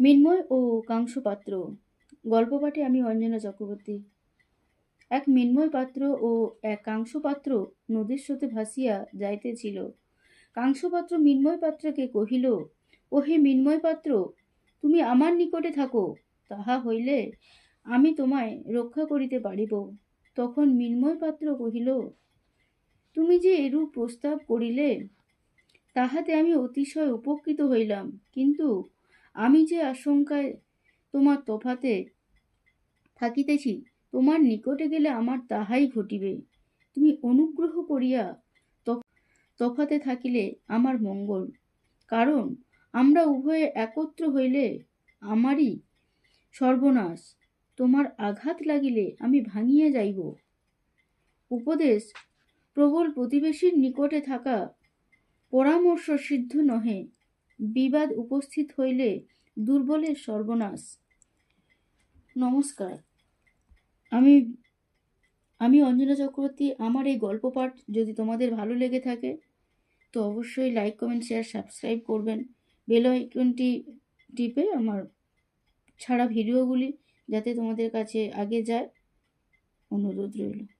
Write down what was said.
মৃন্ময় ও কাংশু পাত্র গল্প পাঠে আমি অঞ্জনা চক্রবর্তী। এক মৃন্ময় পাত্র ও এক কাংশু পাত্র নদীর স্রোতে ভাসিয়া যাইতেছিল। কাংশু পাত্র মৃন্ময় পাত্রকে কহিল, ওহে মৃন্ময় পাত্র, তুমি আমার নিকটে থাকো, তাহা হইলে আমি তোমায় রক্ষা করিতে পারিব। তখন মৃন্ময় পাত্র কহিল, তুমি যে এরূপ প্রস্তাব করিলে, তাহাতে আমি অতিশয় উপকৃত হইলাম। কিন্তু আমি যে আশঙ্কায় তোমার তফাতে থাকিতেছি, তোমার নিকটে গেলে আমার তাহাই ঘটিবে। তুমি অনুগ্রহ করিয়া তফাতে থাকিলে আমার মঙ্গল। কারণ আমরা উভয়ে একত্র হইলে আমারই সর্বনাশ। তোমার আঘাত লাগিলে আমি ভাঙিয়া যাইব। উপদেশ, প্রবল প্রতিবেশীর নিকটে থাকা পরামর্শ সিদ্ধ নহে। বিবাদ উপস্থিত হইলে দুর্বলের সর্বনাশ। নমস্কার। আমি আমি অঞ্জনা চক্রবর্তী, আমার এই গল্প পাঠ যদি তোমাদের ভালো লেগে থাকে, তো অবশ্যই লাইক, কমেন্ট, শেয়ার, সাবস্ক্রাইব করবেন। বেল আইকনটি টিপে আমার ছাড়া ভিডিওগুলি যাতে তোমাদের কাছে আগে যায়। অনুরোধ রইল।